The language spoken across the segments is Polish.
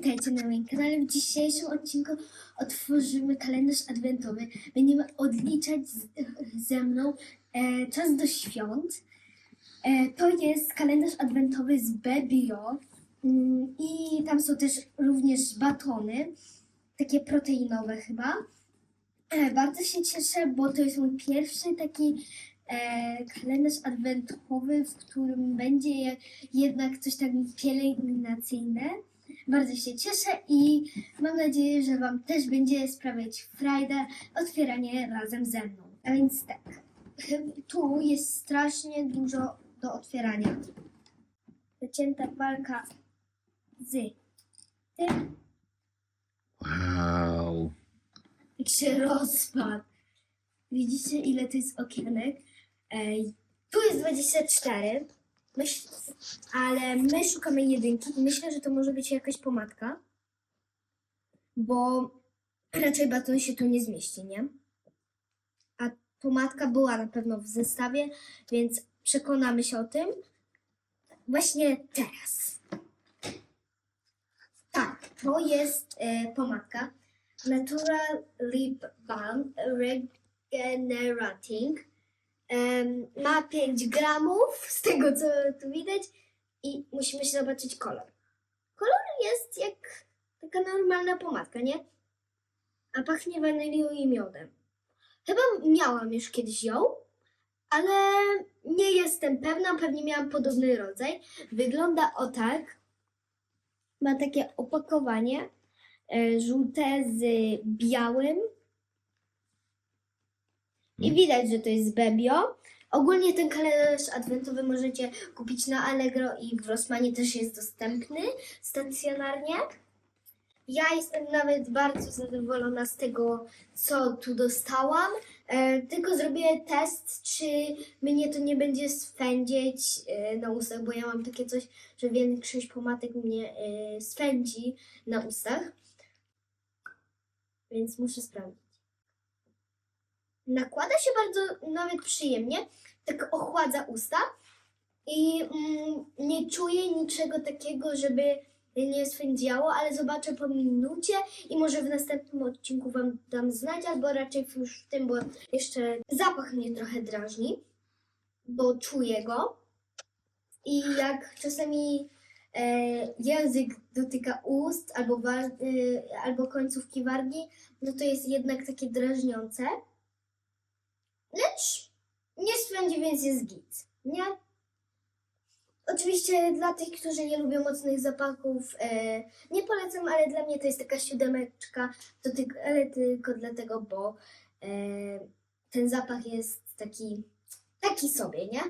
witajcie na moim kanale. W dzisiejszym odcinku otworzymy kalendarz adwentowy. Będziemy odliczać z, ze mną e, czas do świąt. E, to jest kalendarz adwentowy z Bebio mm, i tam są też również batony, takie proteinowe chyba. E, bardzo się cieszę, bo to jest mój pierwszy taki e, kalendarz adwentowy, w którym będzie je- jednak coś tak pielęgnacyjne. Bardzo się cieszę i mam nadzieję, że Wam też będzie sprawiać frajdę otwieranie razem ze mną. A więc tak, tu jest strasznie dużo do otwierania. Zacięta walka z tym, Wow. jak się rozpadł. Widzicie, ile to jest okienek? Ej, tu jest 24, myśl, ale my szukamy jedynki i myślę, że to może być jakaś pomadka, bo raczej baton się tu nie zmieści, nie? A pomadka była na pewno w zestawie, więc przekonamy się o tym właśnie teraz. Tak, to jest e, pomadka Natural Lip Balm Regenerating. Ma 5 gramów, z tego co tu widać, i musimy się zobaczyć kolor. Kolor jest jak taka normalna pomadka, nie? A pachnie wanilią i miodem. Chyba miałam już kiedyś ją, ale nie jestem pewna, pewnie miałam podobny rodzaj. Wygląda o tak. Ma takie opakowanie e, żółte z białym. I widać, że to jest Bebio. Ogólnie ten kalendarz adwentowy możecie kupić na Allegro i w Rossmanie też jest dostępny stacjonarnie. Ja jestem nawet bardzo zadowolona z tego, co tu dostałam. E, tylko zrobię test, czy mnie to nie będzie swędzić e, na ustach, bo ja mam takie coś, że większość pomadek mnie e, swędzi na ustach. Więc muszę sprawdzić. Nakłada się bardzo nawet przyjemnie, tak ochładza usta i mm, nie czuję niczego takiego, żeby nie swędziało, ale zobaczę po minucie i może w następnym odcinku Wam dam znać, albo raczej już w tym, bo jeszcze zapach mnie trochę drażni, bo czuję go i jak czasami e, język dotyka ust albo, war, e, albo końcówki wargi, no to jest jednak takie drażniące. Lecz nie swędzi, więc jest git, nie? Oczywiście dla tych, którzy nie lubią mocnych zapachów, e, nie polecam, ale dla mnie to jest taka siódemeczka, to tylko, ale tylko dlatego, bo e, ten zapach jest taki, taki sobie, nie?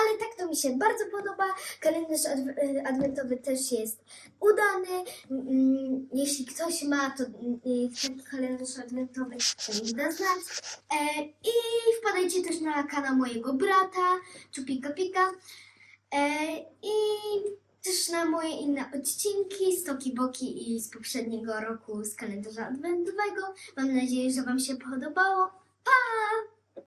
Ale tak to mi się bardzo podoba. Kalendarz e, adwentowy też jest udany. Mm, Jeśli ktoś ma, to mm, ten kalendarz adwentowy, to mi da znać. E, I wpadajcie też na kanał mojego brata, Czupika Pika. E, I też na moje inne odcinki z Toki Boki i z poprzedniego roku z kalendarza adwentowego. Mam nadzieję, że Wam się podobało. Pa!